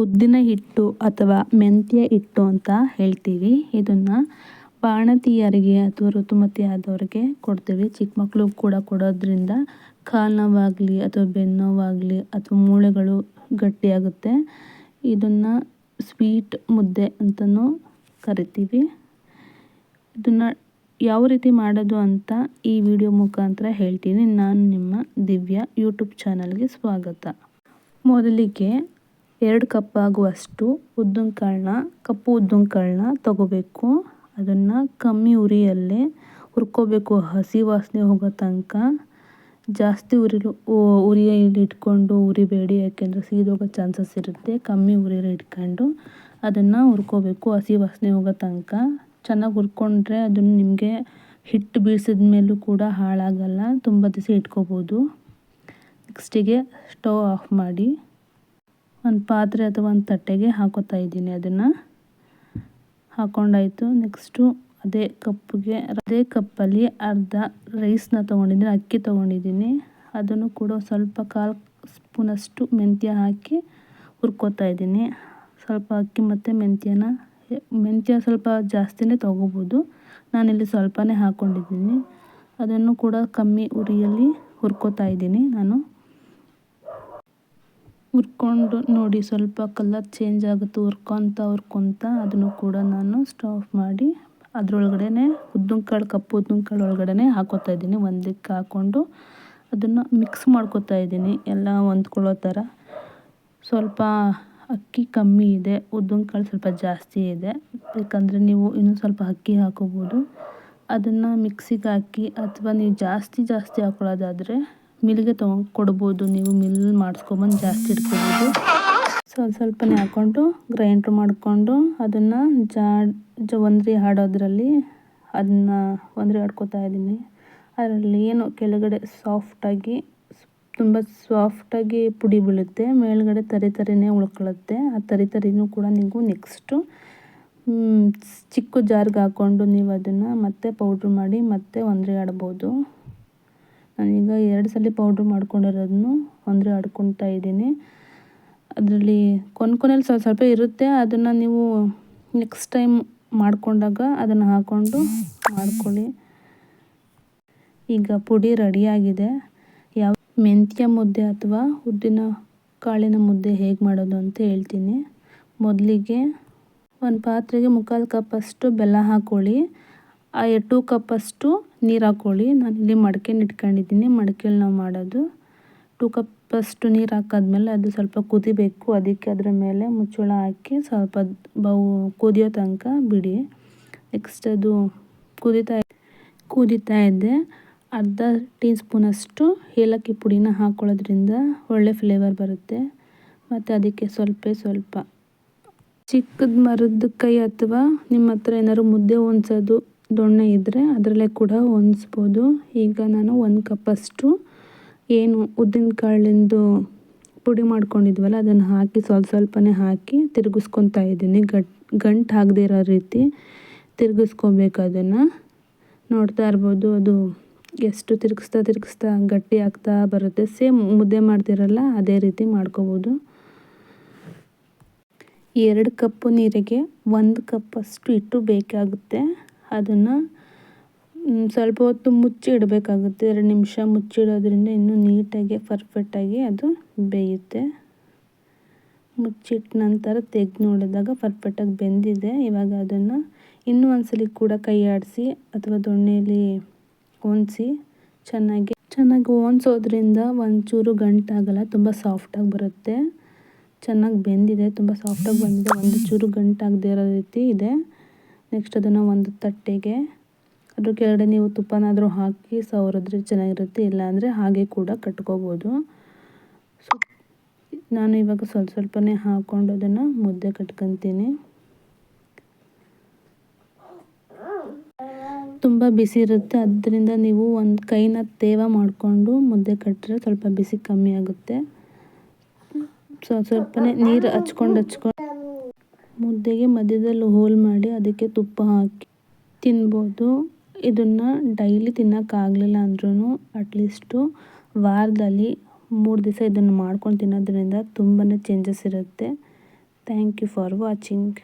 ಉದ್ದಿನ ಹಿಟ್ಟು ಅಥವಾ ಮೆಂತ್ಯ ಹಿಟ್ಟು ಅಂತ ಹೇಳ್ತೀವಿ. ಇದನ್ನು ಬಾಣತಿಯರಿಗೆ ಅಥವಾ ಋತುಮತಿಯಾದವ್ರಿಗೆ ಕೊಡ್ತೀವಿ. ಚಿಕ್ಕ ಮಕ್ಕಳು ಕೂಡ ಕೊಡೋದ್ರಿಂದ ಕಾಲು ನೋವಾಗಲಿ ಅಥವಾ ಬೆನ್ನು ನೋವಾಗಲಿ ಅಥವಾ ಮೂಳೆಗಳು ಗಟ್ಟಿಯಾಗುತ್ತೆ. ಇದನ್ನು ಸ್ವೀಟ್ ಮುದ್ದೆ ಅಂತಲೂ ಕರಿತೀವಿ. ಇದನ್ನು ಯಾವ ರೀತಿ ಮಾಡೋದು ಅಂತ ಈ ವಿಡಿಯೋ ಮುಖಾಂತರ ಹೇಳ್ತೀನಿ. ನಾನು ನಿಮ್ಮ ದಿವ್ಯ ಯೂಟ್ಯೂಬ್ ಚಾನಲ್ಗೆ ಸ್ವಾಗತ. ಮೊದಲಿಗೆ ಎರಡು ಕಪ್ ಆಗುವಷ್ಟು ಉದ್ದಿನ ಕಾಳನ್ನ ಕಪ್ಪು ಉದ್ದಿನ ಕಾಳನ್ನ ತಗೋಬೇಕು. ಅದನ್ನು ಕಮ್ಮಿ ಉರಿಯಲ್ಲೇ ಹುರ್ಕೋಬೇಕು. ಹಸಿ ವಾಸನೆ ಹೋಗೋ ತನಕ ಜಾಸ್ತಿ ಉರಿಲು ಉರಿಯಲ್ಲಿ ಇಟ್ಕೊಂಡು ಉರಿಬೇಡಿ. ಯಾಕೆಂದರೆ ಸೀದೋಗೋ ಚಾನ್ಸಸ್ ಇರುತ್ತೆ. ಕಮ್ಮಿ ಉರಿಯಲ್ಲಿ ಇಟ್ಕೊಂಡು ಅದನ್ನು ಹುರ್ಕೋಬೇಕು. ಹಸಿ ವಾಸನೆ ಹೋಗೋ ತನಕ ಚೆನ್ನಾಗಿ ಹುರ್ಕೊಂಡ್ರೆ ಅದನ್ನು ನಿಮಗೆ ಹಿಟ್ಟು ಬೀಳ್ಸಿದ ಮೇಲೂ ಕೂಡ ಹಾಳಾಗಲ್ಲ. ತುಂಬ ದಿವಸ ಇಟ್ಕೋಬೋದು. ನೆಕ್ಸ್ಟಿಗೆ ಸ್ಟವ್ ಆಫ್ ಮಾಡಿ. ಒಂದು ಪಾತ್ರೆ ಅಥವಾ ಒಂದು ತಟ್ಟೆಗೆ ಹಾಕೋತಾ ಇದ್ದೀನಿ ಅದನ್ನು. ಹಾಕೊಂಡಾಯಿತು. ನೆಕ್ಸ್ಟು ಅದೇ ಕಪ್ಪಿಗೆ ಅದೇ ಕಪ್ಪಲ್ಲಿ ಅರ್ಧ ರೈಸ್ನ ತೊಗೊಂಡಿದ್ದೀನಿ, ಅಕ್ಕಿ ತೊಗೊಂಡಿದ್ದೀನಿ. ಅದನ್ನು ಕೂಡ ಸ್ವಲ್ಪ ಕಾಲು ಸ್ಪೂನಷ್ಟು ಮೆಂತ್ಯ ಹಾಕಿ ಹುರ್ಕೋತಾ ಇದ್ದೀನಿ. ಸ್ವಲ್ಪ ಅಕ್ಕಿ ಮತ್ತು ಮೆಂತ್ಯನ, ಮೆಂತ್ಯ ಸ್ವಲ್ಪ ಜಾಸ್ತಿನೇ ತೊಗೋಬೋದು. ನಾನಿಲ್ಲಿ ಸ್ವಲ್ಪನೇ ಹಾಕ್ಕೊಂಡಿದ್ದೀನಿ ಅದನ್ನು ಕೂಡ ಕಮ್ಮಿ ಉರಿಯಲ್ಲಿ ಹುರ್ಕೋತಾ ಇದ್ದೀನಿ ನಾನು. ಹುರ್ಕೊಂಡು ನೋಡಿ ಸ್ವಲ್ಪ ಕಲರ್ ಚೇಂಜ್ ಆಗುತ್ತೆ ಹುರ್ಕೊತ ಹುರ್ಕೊತ ಅದನ್ನು ಕೂಡ ನಾನು ಸ್ಟವ್ ಮಾಡಿ ಅದರೊಳಗಡೆ ಉದ್ದಿನ ಕಾಳು ಕಪ್ಪು ಉದ್ದಿನ ಕಾಳು ಒಳಗಡೆ ಹಾಕೋತಾ ಇದ್ದೀನಿ. ಒಂದಕ್ಕೆ ಹಾಕ್ಕೊಂಡು ಅದನ್ನು ಮಿಕ್ಸ್ ಮಾಡ್ಕೊತಾ ಇದ್ದೀನಿ. ಎಲ್ಲ ಹೊಂದ್ಕೊಳ್ಳೋ ಥರ. ಸ್ವಲ್ಪ ಅಕ್ಕಿ ಕಮ್ಮಿ ಇದೆ. ಉದ್ದಿನ ಕಾಳು ಸ್ವಲ್ಪ ಜಾಸ್ತಿ ಇದೆ. ಯಾಕಂದರೆ ನೀವು ಇನ್ನೂ ಸ್ವಲ್ಪ ಅಕ್ಕಿ ಹಾಕೋಬೋದು. ಅದನ್ನು ಮಿಕ್ಸಿಗೆ ಹಾಕಿ ಅಥವಾ ನೀವು ಜಾಸ್ತಿ ಜಾಸ್ತಿ ಹಾಕೊಳ್ಳೋದಾದರೆ ಮಿಲ್ಗೆ ತೊಗೊಂಡು ಕೊಡ್ಬೋದು ನೀವು ಮಿಲ್ ಮಾಡಿಸ್ಕೊಬಂದು ಜಾಸ್ತಿ ಇಟ್ಕೋಬೋದು. ಸ್ವಲ್ಪ ಸ್ವಲ್ಪನೇ ಹಾಕ್ಕೊಂಡು ಗ್ರೈಂಡ್ರ್ ಮಾಡಿಕೊಂಡು ಅದನ್ನು ಜಾ, ಒಂದ್ರಿ ಹಾಡೋದ್ರಲ್ಲಿ ಅದನ್ನ ಒಂದ್ರಿ ಆಡ್ಕೋತಾ ಇದ್ದೀನಿ. ಅದರಲ್ಲಿ ಏನು ಕೆಳಗಡೆ ಸಾಫ್ಟಾಗಿ ತುಂಬ ಸಾಫ್ಟಾಗಿ ಪುಡಿ ಬೀಳುತ್ತೆ. ಮೇಲ್ಗಡೆ ತರಿ ತರಿನೇ ಉಳ್ಕೊಳ್ಳುತ್ತೆ ಆ ತರಿ ತರಿನೂ ಕೂಡ ನೀವು ನೆಕ್ಸ್ಟು ಚಿಕ್ಕ ಜಾರ್ಗೆ ಹಾಕ್ಕೊಂಡು ನೀವು ಅದನ್ನು ಮತ್ತೆ ಪೌಡ್ರ್ ಮಾಡಿ ಮತ್ತೆ ಒಂದ್ರಿ ಆಡ್ಬೋದು ನಾನೀಗ ಎರಡು ಸಲ ಪೌಡ್ರ್ ಮಾಡ್ಕೊಂಡಿರೋದನ್ನು ಅಂದರೆ ಆಡ್ಕೊತಾ ಇದ್ದೀನಿ. ಅದರಲ್ಲಿ ಕೊನೆ ಕೊನೆಯಲ್ಲಿ ಸ್ವಲ್ಪ ಸ್ವಲ್ಪ ಇರುತ್ತೆ, ಅದನ್ನು ನೀವು ನೆಕ್ಸ್ಟ್ ಟೈಮ್ ಮಾಡಿಕೊಂಡಾಗ ಅದನ್ನು ಹಾಕ್ಕೊಂಡು ಮಾಡ್ಕೊಳ್ಳಿ. ಈಗ ಪುಡಿ ರೆಡಿಯಾಗಿದೆ ಯಾವ ಮೆಂತ್ಯ ಮುದ್ದೆ ಅಥವಾ ಉದ್ದಿನ ಕಾಳಿನ ಮುದ್ದೆ ಹೇಗೆ ಮಾಡೋದು ಅಂತ ಹೇಳ್ತೀನಿ. ಮೊದಲಿಗೆ ಒಂದು ಪಾತ್ರೆಗೆ ಮುಕ್ಕಾಲು ಕಪ್ಪಷ್ಟು ಬೆಲ್ಲ ಹಾಕ್ಕೊಳ್ಳಿ ಆ ಟೂ ಕಪ್ಪಷ್ಟು ನೀರು ಹಾಕ್ಕೊಳ್ಳಿ ಇಲ್ಲಿ ಮಡ್ಕೆನ ಇಟ್ಕೊಂಡಿದ್ದೀನಿ. ಮಡ್ಕೆಲಿ ನಾವು ಮಾಡೋದು ಟೂ ಕಪ್ಪಷ್ಟು ನೀರು ಹಾಕಾದ್ಮೇಲೆ ಅದು ಸ್ವಲ್ಪ ಕುದಿಬೇಕು. ಅದಕ್ಕೆ ಅದರ ಮೇಲೆ ಮುಚ್ಚಳ ಹಾಕಿ ಸ್ವಲ್ಪ ಬೌ ಕುದಿಯೋ ತನಕ ಬಿಡಿ. ನೆಕ್ಸ್ಟ್ ಅದು ಕುದೀತಾ ಕುದೀತಾ ಇದೆ. ಅರ್ಧ ಟೀ ಸ್ಪೂನಷ್ಟು ಏಲಕ್ಕಿ ಪುಡಿನ ಹಾಕ್ಕೊಳ್ಳೋದ್ರಿಂದ ಒಳ್ಳೆ ಫ್ಲೇವರ್ ಬರುತ್ತೆ. ಮತ್ತು ಅದಕ್ಕೆ ಸ್ವಲ್ಪ ಸ್ವಲ್ಪ ಚಿಕ್ಕದ ಮರದ ಕೈ ಅಥವಾ ನಿಮ್ಮ ಹತ್ರ ಏನಾದ್ರು ಮುದ್ದೆ ಹೊಂದ್ಸೋದು ದೊಣ್ಣೆ ಇದ್ದರೆ ಅದರಲ್ಲೇ ಕೂಡ ಹೊಂದಿಸ್ಬೋದು. ಈಗ ನಾನು ಒಂದು ಕಪ್ಪಷ್ಟು ಏನು ಉದ್ದಿನ ಕಾಳಿಂದು ಪುಡಿ ಮಾಡ್ಕೊಂಡಿದ್ವಲ್ಲ, ಅದನ್ನು ಹಾಕಿ ಸ್ವಲ್ಪ ಸ್ವಲ್ಪನೇ ಹಾಕಿ ತಿರುಗಿಸ್ಕೊತಾ ಇದ್ದೀನಿ. ಗಟ್, ಗಂಟು ಆಗದೆ ರೀತಿ ತಿರುಗಿಸ್ಕೊಬೇಕು ಅದನ್ನು. ನೋಡ್ತಾ ಇರ್ಬೋದು ಅದು ಎಷ್ಟು ತಿರುಗಿಸ್ತಾ ತಿರುಗಿಸ್ತಾ ಗಟ್ಟಿ ಆಗ್ತಾ ಬರುತ್ತೆ. ಸೇಮ್ ಮುದ್ದೆ ಮಾಡ್ತಿರಲ್ಲ, ಅದೇ ರೀತಿ ಮಾಡ್ಕೋಬೋದು. ಎರಡು ಕಪ್ಪು ನೀರಿಗೆ ಒಂದು ಕಪ್ಪಷ್ಟು ಹಿಟ್ಟು ಬೇಕಾಗುತ್ತೆ. ಅದನ್ನು ಸ್ವಲ್ಪ ಹೊತ್ತು ಮುಚ್ಚಿ ಇಡಬೇಕಾಗುತ್ತೆ. ಎರಡು ನಿಮಿಷ ಮುಚ್ಚಿಡೋದ್ರಿಂದ ಇನ್ನೂ ನೀಟಾಗಿ ಪರ್ಫೆಕ್ಟಾಗಿ ಅದು ಬೇಯುತ್ತೆ. ಮುಚ್ಚಿಟ್ಟ ನಂತರ ತೆಗೆದು ನೋಡಿದಾಗ ಪರ್ಫೆಕ್ಟಾಗಿ ಬೆಂದಿದೆ. ಇವಾಗ ಅದನ್ನು ಇನ್ನೂ ಒಂದ್ಸಲಿ ಕೂಡ ಕೈ ಆಡಿಸಿ ಅಥವಾ ದೊಣ್ಣೆಯಲ್ಲಿ ಹೊಂದಿಸಿ ಚೆನ್ನಾಗಿ ಚೆನ್ನಾಗಿ ಒನ್ಸೋದ್ರಿಂದ ಒಂಚೂರು ಗಂಟಾಗಲ್ಲ, ತುಂಬ ಸಾಫ್ಟಾಗಿ ಬರುತ್ತೆ. ಚೆನ್ನಾಗಿ ಬೆಂದಿದೆ, ತುಂಬ ಸಾಫ್ಟಾಗಿ ಬಂದಿದೆ. ಒಂದು ಚೂರು ಗಂಟಾಗದೇ ಇರೋ ರೀತಿ ಇದೆ. ನೆಕ್ಸ್ಟ್ ಅದನ್ನು ಒಂದು ತಟ್ಟೆಗೆ ಅದ್ರ ಕೆಳಗಡೆ ನೀವು ತುಪ್ಪನಾದರೂ ಹಾಕಿ ಸವರಿದ್ರೆ ಚೆನ್ನಾಗಿರುತ್ತೆ, ಇಲ್ಲಾಂದರೆ ಹಾಗೆ ಕೂಡ ಕಟ್ಕೋಬೋದು. ಸೊ ನಾನು ಇವಾಗ ಸ್ವಲ್ಪ ಸ್ವಲ್ಪನೇ ಹಾಕ್ಕೊಂಡು ಅದನ್ನು ಮುದ್ದೆ ಕಟ್ಕೊತೀನಿ. ತುಂಬ ಬಿಸಿ ಇರುತ್ತೆ, ಅದರಿಂದ ನೀವು ಒಂದು ಕೈನ ತೇವ ಮಾಡಿಕೊಂಡು ಮುದ್ದೆ ಕಟ್ಟರೆ ಸ್ವಲ್ಪ ಬಿಸಿ ಕಮ್ಮಿ ಆಗುತ್ತೆ. ಸ್ವಲ್ಪ ಸ್ವಲ್ಪನೇ ನೀರು ಹಚ್ಕೊಂಡು ಹಚ್ಕೊಂಡು ಮುದ್ದೆಗೆ ಮಧ್ಯದಲ್ಲಿ ಹೋಲ್ ಮಾಡಿ ಅದಕ್ಕೆ ತುಪ್ಪ ಹಾಕಿ ತಿನ್ಬೋದು. ಇದನ್ನು ಡೈಲಿ ತಿನ್ನೋಕ್ಕಾಗಲಿಲ್ಲ ಅಂದ್ರೂ ಅಟ್ಲೀಸ್ಟು ವಾರದಲ್ಲಿ ಮೂರು ದಿವಸ ಇದನ್ನು ಮಾಡ್ಕೊಂಡು ತಿನ್ನೋದ್ರಿಂದ ತುಂಬಾ ಚೇಂಜಸ್ ಇರುತ್ತೆ. Thank you for watching